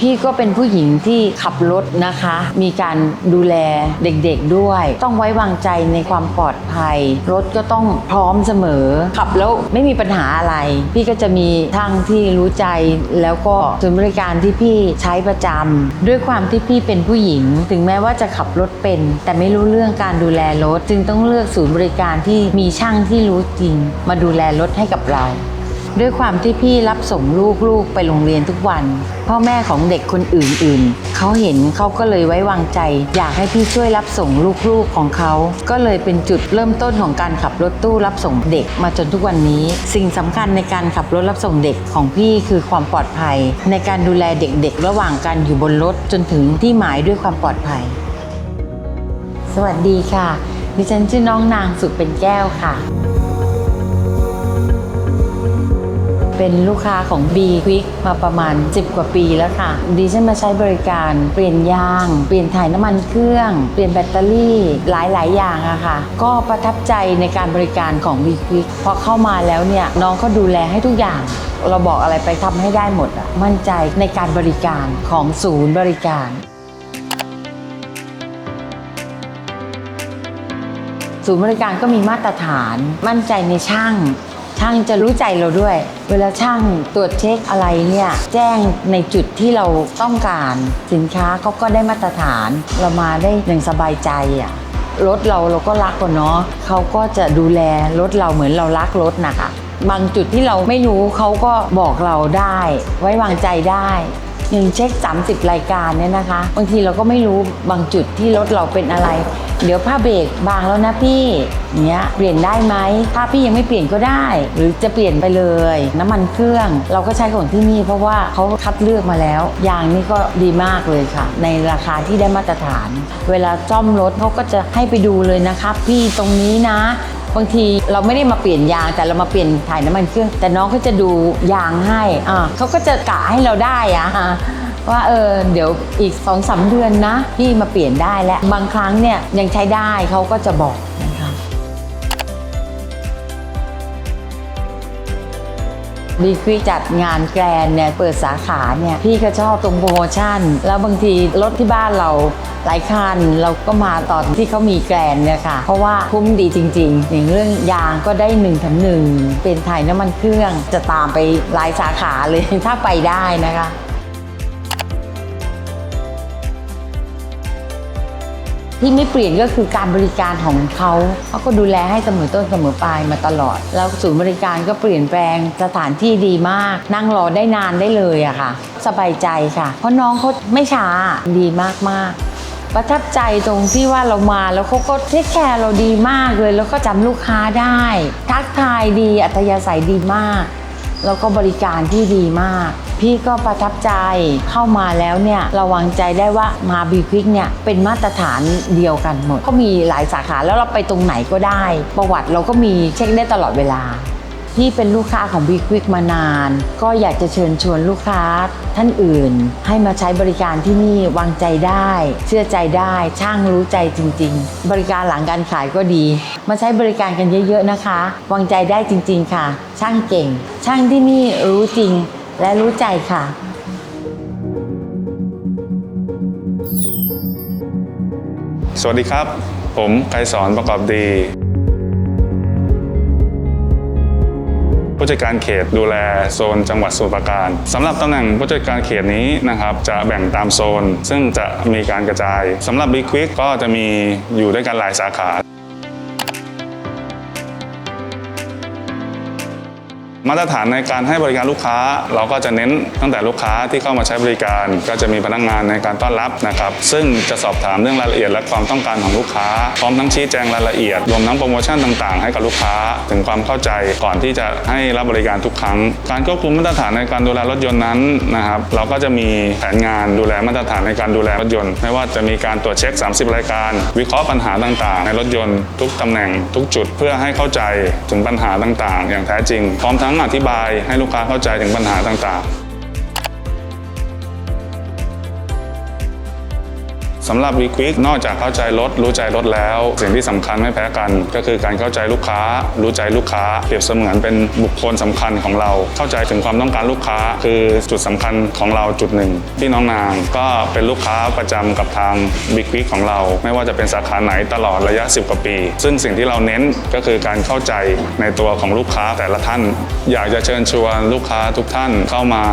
พี่ก็เป็นผู้หญิงที่ขับรถนะคะ มีการดูแลเด็กๆด้วย ต้องไว้วางใจในความปลอดภัย รถก็ต้องพร้อมเสมอ ขับแล้วไม่มีปัญหาอะไร พี่ก็จะมีทางที่รู้ใจแล้วก็ศูนย์บริการที่พี่ใช้ประจำด้วยความที่พี่เป็นผู้หญิง ถึงแม้ว่าจะขับรถเป็น แต่ไม่รู้เรื่องการดูแลรถ จึงต้องเลือกศูนย์บริการที่มีช่างที่รู้จริง มาดูแลรถให้กับเรา ด้วยความที่พี่รับส่งลูกๆไปโรงเรียนทุกวัน พ่อแม่ของเด็กคนอื่นๆ เขาเห็นเขาก็เลยไว้วางใจ อยากให้พี่ช่วยรับส่งลูกๆของเขา ก็เลยเป็นจุดเริ่มต้นของการขับรถตู้รับส่งเด็กมาจนทุกวันนี้ สิ่งสำคัญในการขับรถรับส่งเด็กของพี่คือความปลอดภัย ในการดูแลเด็กๆ ระหว่างการอยู่บนรถจนถึงที่หมายด้วยความปลอดภัย สวัสดีค่ะ ดิฉันชื่อน้องนางสุดเป็นแก้วค่ะ เป็นลูกค้าของ B Quick มาประมาณ 10 กว่าปีแล้วค่ะ ดิฉันมาใช้บริการเปลี่ยนยาง เปลี่ยนถ่ายน้ำมันเครื่อง เปลี่ยนแบตเตอรี่หลายๆ อย่างอะค่ะ ก็ประทับใจในการบริการของ B Quick พอเข้ามาแล้วเนี่ยน้องก็ดูแลให้ทุกอย่างเราบอกอะไรไปทำให้ได้หมดอะมั่นใจในการบริการของศูนย์บริการศูนย์บริการก็มีมาตรฐาน มั่นใจในช่าง ช่างจะรู้ใจเราด้วย เวลาช่างตรวจเช็คอะไรเนี่ยแจ้งในจุดที่เราต้องการสินค้าเขาก็ได้มาตรฐาน เรามาได้อย่างสบายใจอะรถเราเราก็รักกว่าเนาะเขาก็จะดูแลรถเราเหมือนเรารักรถนะคะบางจุดที่เราไม่รู้เขาก็บอกเราได้ ไว้วางใจได้ อย่างเช็ค 30 รายการเนี่ยนะคะ บางทีเราก็ไม่รู้บางจุดที่รถเราเป็นอะไร เดี๋ยวผ้าเบรกบางแล้วนะพี่เงี้ยเปลี่ยนได้ไหมถ้าพี่ยังไม่เปลี่ยนก็ได้ หรือจะเปลี่ยนไปเลย น้ำมันเครื่อง เราก็ใช้ของที่นี่เพราะว่าเขาคัดเลือกมาแล้วยางนี่ก็ดีมากเลยค่ะ ในราคาที่ได้มาตรฐาน เวลาซ่อมรถเขาก็จะให้ไปดูเลยนะครับ พี่ตรงนี้นะ บางทีเราไม่ได้มาเปลี่ยนยางแต่เรามาเปลี่ยนถ่ายน้ำมันเครื่อง แต่น้องก็จะดูยางให้อ่าเขาก็จะกะให้เราได้อะว่าเออเดี๋ยวอีกสองสามเดือนนะ พี่มาเปลี่ยนได้แล้วบางครั้งเนี่ยยังใช้ได้เขาก็จะบอก นะคะบีควิกจัดงานแกรนเนี่ยเปิดสาขาเนี่ยพี่ก็ชอบตรงโปรโมชั่น แล้วบางทีรถที่บ้านเราหลายคันเราก็มาตอนที่เขามีแกรนเนี่ยค่ะ เพราะว่าคุ้มดีจริงๆ อย่างเรื่องยางก็ได้หนึ่งแถมหนึ่งเป็นถ่ายน้ำมันเครื่องจะตามไปหลายสาขาเลยถ้าไปได้นะคะ ที่ไม่เปลี่ยนก็คือการบริการของเขาเขาก็ดูแลให้เสมอต้นเสมอปลายมาตลอด แล้วศูนย์บริการก็เปลี่ยนแปลงสถานที่ดีมาก นั่งรอได้นานได้เลยอะค่ะ สบายใจค่ะ เพราะน้องเขาไม่ช้าดีมากๆประทับใจตรงที่ว่าเรามาแล้วเขาก็เทคแคร์เราดีมากเลย แล้วก็จำลูกค้าได้ ทักทายดีอัธยาศัยดีมาก แล้วก็บริการที่ดีมาก พี่ก็ประทับใจเข้ามาแล้วเนี่ยเราวางใจได้ว่ามาบีควิกเนี่ยเป็นมาตรฐานเดียวกันหมดเขามีหลายสาขาแล้วเราไปตรงไหนก็ได้ ประวัติเราก็มีเช็คได้ตลอดเวลา พี่เป็นลูกค้าของ b ีควิกมานาน ก็อยากจะเชิญชวนลูกค้าท่านอื่น ให้มาใช้บริการที่นี่วางใจได้ เชื่อใจได้ช่างรู้ใจจริง ๆ บริการหลังการขายก็ดี มาใช้บริการกันเยอะ ๆนะคะ วางใจได้จริง ๆ ค่ะ ช่างเก่ง ช่างที่นี่รู้จริงและรู้ใจค่ะสวัสดีครับ ผมไกรสอนประกอบดี ผู้จัดการเขตดูแลโซนจังหวัดสมุพรปราการสำหรับตำแหน่งผู้จัดการเขตนี้นะครับจะแบ่งตามโซน ซึ่งจะมีการกระจายสำหรับ Big Quick ก็จะมีอยู่ด้วยกันหลายสาขา มาตรฐานในการให้บริการลูกค้า เราก็จะเน้นตั้งแต่ลูกค้าที่เข้ามาใช้บริการ ก็จะมีพนักงานในการต้อนรับนะครับ ซึ่งจะสอบถามเรื่องรายละเอียดและความต้องการของลูกค้า พร้อมทั้งชี้แจงรายละเอียด รวมทั้งโปรโมชั่นต่างๆ ให้กับลูกค้า ถึงความเข้าใจก่อนที่จะให้รับบริการทุกครั้ง การควบคุมมาตรฐานในการดูแลรถยนต์นั้นนะครับเราก็จะมีแผนงานดูแลมาตรฐานในการดูแลรถยนต์ ไม่ว่าจะมีการตรวจเช็ค 30 รายการ วิเคราะห์ปัญหาต่างๆ ในรถยนต์ทุกตำแหน่งทุกจุดเพื่อให้เข้าใจถึงปัญหาต่างๆ อย่างแท้จริง พร้อมทั้งอธิบายให้ลูกค้าเข้าใจถึงปัญหาต่างๆ สำหรับ v q u i c k นอกจากเข้าใจรถรู้ใจรถแล้ว สิ่งที่สำคัญไม่แพ้กัน ก็คือการเข้าใจลูกค้า รู้ใจลูกค้า เปรียบเสมือนเป็นบุคคลสำคัญของเรา เข้าใจถึงความต้องการลูกค้า คือจุดสำคัญของเราจุดหนึ่งพี่น้องนางก็เป็นลูกค้าประจำกับทาง b i g q u i c k ของเรา ไม่ว่าจะเป็นสาขาไหนตลอดระยะ 10 กว่าปี ซึ่งสิ่งที่เราเน้นก็คือการเข้าใจในตัวของลูกค้าแต่ละท่าน อยากจะเชิญชวนลูกค้าทุกท่านเข้ามา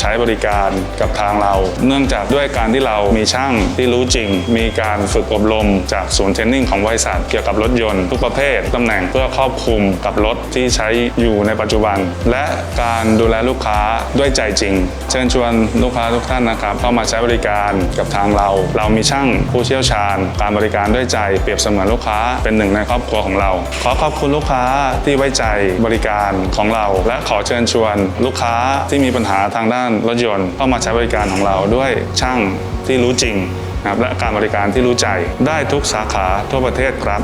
ใช้บริการกับทางเรา เนื่องจากด้วยการที่เรามีช่างที่รู้จริงมีการฝึกอบรมจากศูนย์เทรนนิ่งของบริษัทเกี่ยวกับรถยนต์ทุกประเภทตำแหน่งเพื่อครอบคลุมกับรถที่ใช้อยู่ในปัจจุบัน และการดูแลลูกค้าด้วยใจจริง เชิญชวนลูกค้าทุกท่านนะครับเข้ามาใช้บริการกับทางเรา เรามีช่างผู้เชี่ยวชาญ การบริการด้วยใจเปรียบเสมือนลูกค้าเป็นหนึ่งในครอบครัวของเรา ขอขอบคุณลูกค้าที่ไว้ใจบริการของเรา และขอเชิญชวนลูกค้าที่มีปัญหาทางด้านรถยนต์เข้ามาใช้บริการของเราด้วยช่างที่รู้จริง นะครับและการบริการที่รู้ใจได้ทุกสาขาทั่วประเทศครับ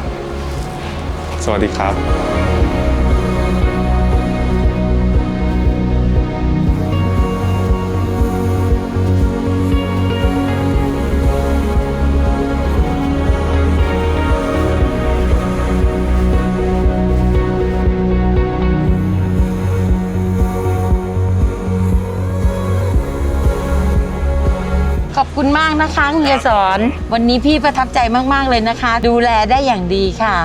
สวัสดีครับากนะคะคุณยายสอนวันนี้พี่ประทับใจมากๆเลยนะคะ ดูแลได้อย่างดีค่ะ